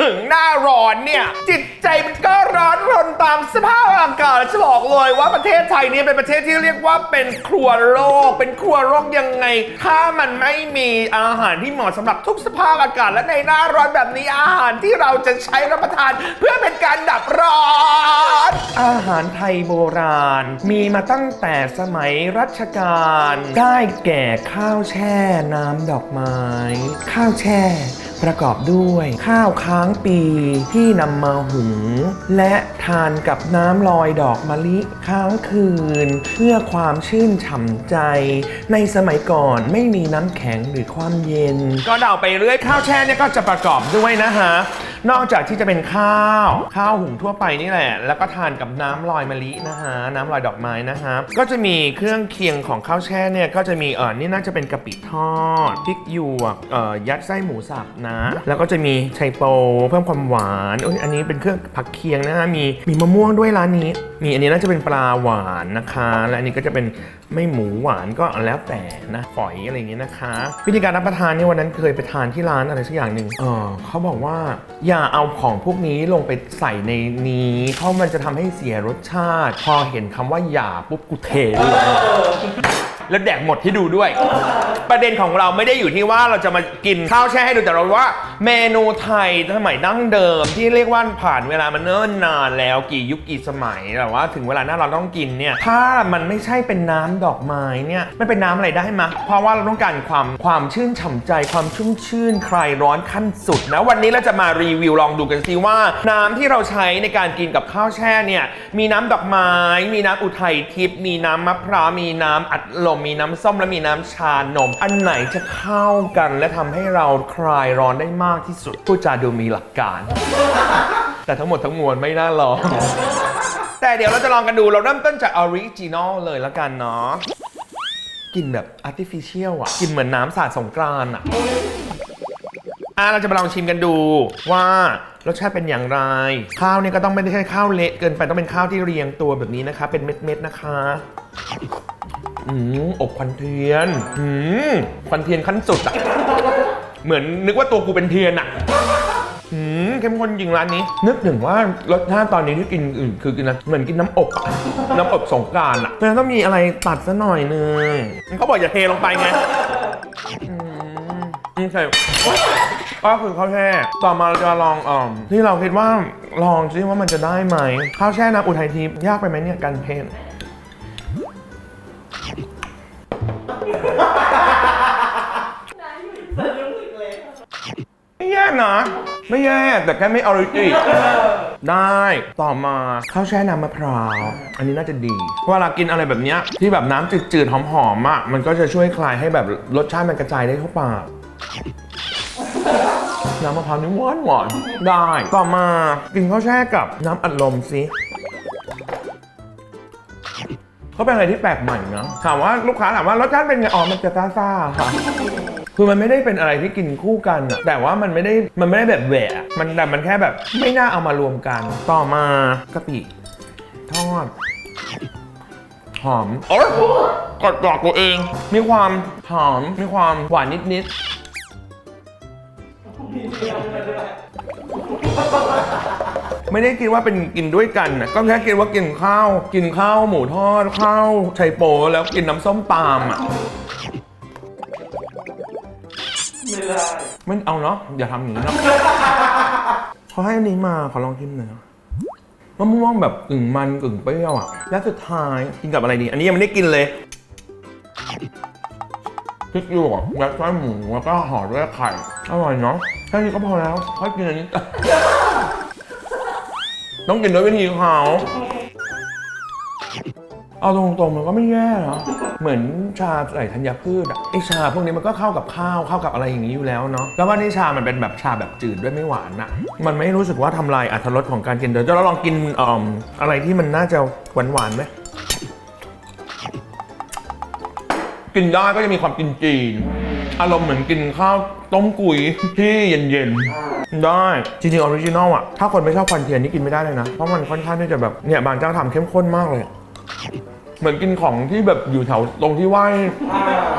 ถึงหน้าร้อนเนี่ย จิตใจมันก็ร้อนรนตามสภาพอากาศและจะบอกเลยว่าประเทศไทยเนี่ยเป็นประเทศที่เรียกว่าเป็นครัวโลก เป็นครัวโลกยังไง ถ้ามันไม่มีอาหารที่เหมาะสำหรับทุกสภาพอากาศและในหน้าร้อนแบบนี้อาหารที่เราจะใช้รับประทาน เพื่อเป็นการดับร้อน อาหารไทยโบราณ มีมาตั้งแต่สมัยรัชกาลได้แก่ข้าวแช่น้ำดอกไม้ ข้าวแช่ ประกอบด้วยข้าวค้างปีที่นำมาหุง และทานกับน้ำลอยดอกมะลิค้างคืน เพื่อความชื่นฉ่ำใจ ในสมัยก่อนไม่มีน้ำแข็งหรือความเย็น ก็เดาไปเรื่อยข้าวแช่เนี่ยก็จะประกอบด้วยนะฮะ นอกจากที่จะเป็นข้าว ข้าวหุงทั่วไปนี่แหละ แล้วก็ทานกับน้ำลอยมะลินะฮะ น้ำลอยดอกไม้นะฮะ ก็จะมีเครื่องเคียงของข้าวแช่เนี่ยก็จะมีเออนี่น่าจะเป็นกะปิทอดพริกหยวกเอ่อยัดไส้หมูสับนะ แล้วก็จะมีไชโปเพิ่มความหวานอยอันนี้เป็นเครื่องผักเคียงนะฮะมีมีมะม่วงด้วยร้านนี้ มีอันนี้น่าจะเป็นปลาหวานนะคะ และอันนี้ก็จะเป็นไม่หมูหวานก็แล้วแต่นะฝอยอะไรอย่างเงี้ยนะคะ วิธีการรับประทานเนี่ยวันนั้นเคยไปทานที่ร้านอะไรสักอย่างหนึ่งเออเขาบอกว่าอย่าเอาของพวกนี้ลงไปใส่ในนี้ เพราะมันจะทำให้เสียรสชาติ พอเห็นคำว่าอย่าปุ๊บกูเทเลยแล้วแดกหมดที่ดูด้วย ประเด็นของเราไม่ได้อยู่ที่ว่าเราจะมากินข้าวแช่ให้ดูแต่เราว่า เมนูไทยสมัยดั้งเดิม ที่เรียกว่าผ่านเวลามันเนิ่นนานแล้วกี่ยุคกี่สมัยแต่ว่าถึงเวลาหน้าเราต้องกินเนี่ยถ้ามันไม่ใช่เป็นน้ำดอกไม้เนี่ยมันเป็นน้ำอะไรได้มะเพราะว่าเราต้องการความความชื่นฉ่ำใจความชุ่มชื่นคลายร้อนขั้นสุดนะวันนี้เราจะมารีวิวลองดูกันซิว่า น้ำที่เราใช้ในการกินกับข้าวแช่เนี่ยมีน้ำดอกไม้ มีน้ำอุทัยทิพย์มีน้ำมะพร้าวมีน้ำอัดลมมีน้ำส้มและมีน้ำชานมอันไหนจะเข้ากันและทำให้เราคลายร้อนได้มากที่สุดพูดจาดูมีหลักการ แต่ทั้งหมดทั้งมวลไม่น่าลอง แต่เดี๋ยวเราจะลองกันดูเราเริ่มต้นจากออริจินอลเลยแล้วกันเนาะกลินแบบ artificial อะกลินเหมือนน้ำสาดสงกรานต์อะอะเราจะมาลองชิมกันดูว่ารสชาติเป็นอย่างไร ข้าวเนี่ยก็ต้องไม่ใช่ข้าวเละเกินไปต้องเป็นข้าวที่เรียงตัวแบบนี้นะคะ เป็นเม็ดๆนะคะ อืมอบควันเทียนอืมควันเทียนขั้นสุดอะเหมือนนึกว่าตัวกูเป็นเทียนอะอืมเข้มข้นจริงร้านนี้ นึกถึงว่ารสชาติตอนนี้ที่กินอื่นคือกินนะเหมือนกินน้ำอบอะน้ำอบสงกรารอะเพราะฉะนั้นต้องมีอะไรตัดซะหน่อยนึงเขาบอกอย่าเทลงไปไงอืมอืมใช่ก็คือข้าวแช่ ต่อมาเราจะลองอ่อมที่เราคิดว่าลองซิว่ามันจะได้ไหมข้าวแช่น้ำอุทัยทิพย์ยากไปไหมเนี่ยการเทน ไม่แย่นะ ไม่แย่แต่แค่ไม่ออริจิได้ต่อมาข้าวแช่น้ำมะพร้าวอันนี้น่าจะดีเวลากินอะไรแบบเนี้ยที่แบบน้ำจืดๆหอมๆอะมันก็จะช่วยคลายให้แบบรสชาติมันกระจายได้เข้าปากน้ำมะพร้าวนี่หวานหวานๆได้ต่อมากินข้าวแช่กับน้ำอัดลมสิก็เป็นอะไรที่แปลกใหม่นะถามว่าลูกค้าถามว่ารสชาติเป็นไงอ๋อมันจะซ่าๆค่ะ คือมันไม่ได้เป็นอะไรที่กินคู่กันอะแต่ว่ามันไม่ได้มันไม่ได้แบบแหวะอะมันแต่มันแค่แบบไม่น่าเอามารวมกัน ต่อมากะปิทอด หอมโอ๊ยกดกรอกตัวเอง มีความหอม มีความหวานนิดๆ ไม่ได้คิดว่าเป็นกินด้วยกันนะก็แค่คิดว่ากินข้าว กินข้าวหมูทอดข้าวไชโปแล้วกินน้ำส้มปาล์มอะ ไม่ได้ไม่เอาเนาะอย่าทำอย่างนี้เนาะเขาให้อันนี้มาขอลองชิมหน่อยนะมะม่วงแบบกึ่งมันกึ่งเปรี้ยวอะและสุดท้ายกินกับอะไรดี อันนี้ยังไม่ได้กินเลยพริกหยวกและไส้หมูแล้วก็ห่อด้วยไข่อร่อยเนาะแค่นี้ก็พอแล้วค่อยกินอันนี้ ต้องกินด้วยวิธีเขาเอาตรงๆมันก็ไม่แย่นะ เหมือนชาใส่ธัญพืชอะไอชาพวกนี้มันก็เข้ากับข้าวเข้ากับอะไรอย่างนี้อยู่แล้วเนาะแล้วว่านี่ชามันเป็นแบบชาแบบจืดด้วยไม่หวานอะมันไม่รู้สึกว่าทำลายอรรถรสของการกินเดี๋ยวเราลองกินอ่ออะไรที่มันน่าจะหวานหวานไหมกินได้ก็จะมีความกินจีน อารมณ์เหมือนกินข้าวต้มกุยที่เย็นๆ ได้ จริงๆออริจินอลอะ ถ้าคนไม่ชอบควันเทียนนี่กินไม่ได้เลยนะ เพราะมันค่อนข้างที่จะแบบเนี่ยบางเจ้าทำเข้มข้นมากเลย เหมือนกินของที่แบบอยู่แถวตรงที่ไหว้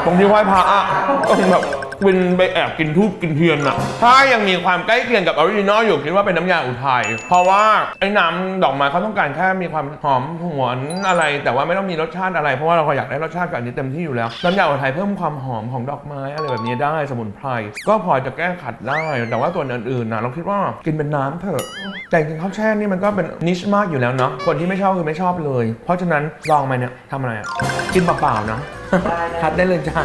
ตรงที่ไหว้พระอะตรงแบบ กินไปแอบกินทูบกินเทียนอะถ้ายังมีความใกล้เคียงกับออริจินอลอยู่คิดว่าเป็นน้ำยาอุทัยเพราะว่าไอ้น้ำดอกไม้เขาต้องการแค่มีความหอมหวนอะไร แต่ว่าไม่ต้องมีรสชาติอะไรเพราะว่าเราอยากได้รสชาติกับอันนี้เต็มที่อยู่แล้วน้ำยาอุทัยเพิ่มความหอมของดอกไม้อะไรแบบนี้ได้สมุนไพรก็พอจะแก้ขัดได้แต่ว่าส่วอื่นๆนะเราคิดว่ากินเป็นน้ำเถอะแต่จริงๆข้าวแช่นี่มันก็เป็นนิชมากอยู่แล้วเนาะคนที่ไม่ชอบคือไม่ชอบเลย เพราะฉะนั้นลองมาเนี่ยทำอะไรอะกินเปล่าๆเนาะคัดได้เลยจ้า